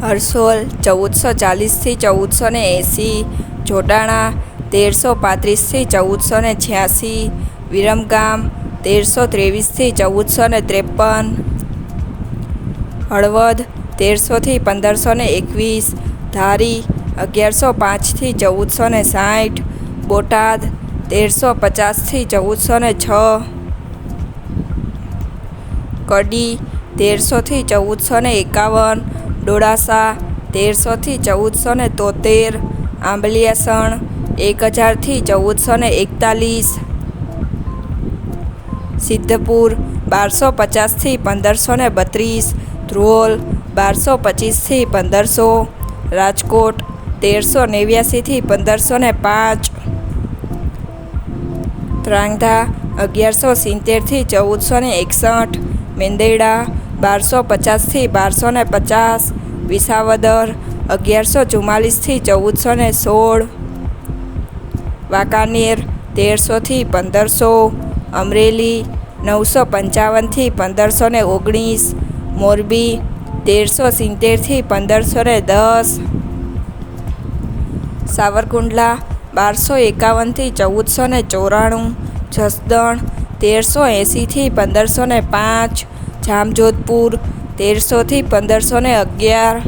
હરસોલ ચૌદસો ચાલીસથી ચૌદસો ને એંસી, જોટાણા, તેરસો પાંત્રીસથી ચૌદસો ને છ્યાસી, વિરમગામ, તેરસો ત્રેવીસથી ચૌદસો ને ત્રેપન, હળવદ, તેરસોથી પંદરસો ને એકવીસ, ધારી, અગિયારસો પાંચથી ચૌદસો ને સાઠ, બોટાદ, તેરસો પચાસથી ચૌદસો ને છ, કડી, તેરસોથી ચૌદસો ને એકાવન ડોળાસા તેરસોથી ચૌદસો ને તોતેર, આંબલિયાસણ એક હજારથી ચૌદસો ને એકતાલીસ. સિદ્ધપુર બારસો પચાસથી પંદરસો ને બત્રીસ, ધ્રોલ બારસો પચીસથી પંદરસો, રાજકોટ તેરસો નેવ્યાસીથી પંદરસો ને પાંચ. ત્રાંગધા અગિયારસો સિત્તેરથી ચૌદસો ને એકસઠ, મેંદેડા બારસો પચાસથી બારસો ને પચાસ, વિસાવદર અગિયારસો ચુમ્માલીસથી ચૌદસો ને સોળ, વાંકાનેર તેરસોથી પંદરસો, અમરેલી નવસો પંચાવનથી પંદરસો ને ઓગણીસ, મોરબી તેરસો સિત્તેરથી પંદરસો ને દસ, સાવરકુંડલા બારસો એકાવનથી ચૌદસો ને ચોરાણું, જસદણ તેરસો એંસીથી પંદરસો ને પાંચ જામજોધપુર, તેરસોથી પંદરસો ને અગિયાર.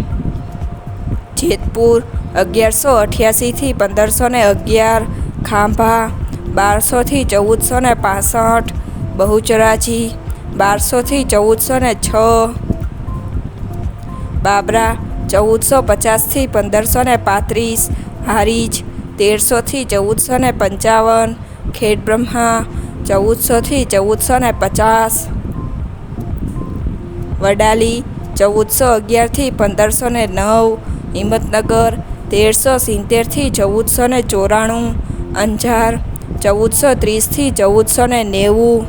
જેતપુર, અગિયારસો અઠ્યાસીથી પંદરસો ને અગિયાર. ખાંભા, બારસોથી ચૌદસો ને પાસઠ. બહુચરાજી, બારસોથી ચૌદસો ને છ. બાબરા, ચૌદસો પચાસથી પંદરસો ને પાંત્રીસ. હારીજ, તેરસોથી ચૌદસો ને પંચાવન. ખેડબ્રહ્મા, ચૌદસોથી ચૌદસો ને પચાસ. વડાલી, ચૌદસો અગિયારથી પંદરસો ને નવ, હિંમતનગર, તેરસો સિત્તેરથી ચૌદસો ને ચોરાણું, અંજાર, ચૌદસો ત્રીસથી ચૌદસો ને નેવું,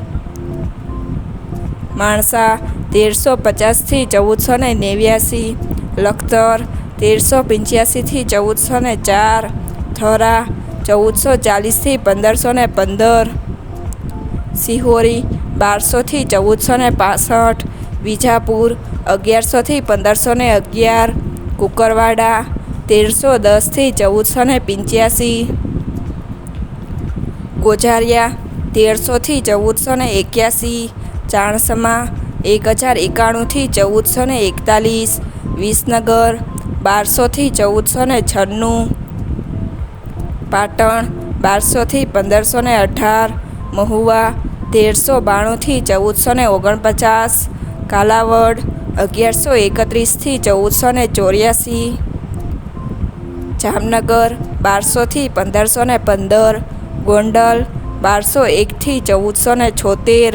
માણસા, તેરસો પચાસથી ચૌદસો ને નેવ્યાસી, લખતર, તેરસો પંચ્યાસીથી ચૌદસો ને ચાર, થરા, ચૌદસો ચાલીસથી પંદરસો ને પંદર, સિહોરી, બારસોથી ચૌદસો ને પાસઠ વિજાપુર અગિયારસોથી પંદરસો ને અગિયાર, કુકરવાડા, તેરસો દસથી ચૌદસો ને પંચ્યાસી ગોજારિયા તેરસોથી ચૌદસો ને એક્યાસી, ચાણસમા, એક હજાર એકાણુંથી ચૌદસો ને એકતાલીસ, વિસનગર બારસોથી ચૌદસો ને છન્નું, પાટણ બારસોથી પંદરસો ને અઢાર, મહુવા, તેરસો બાણુંથી ચૌદસો ને ઓગણપચાસ કાલાવડ અગિયારસો એકત્રીસથી ચૌદસો ને ચોર્યાસી, જામનગર બારસોથી પંદરસો ને પંદર, ગોંડલ બારસો એકથી ચૌદસો ને છોતેર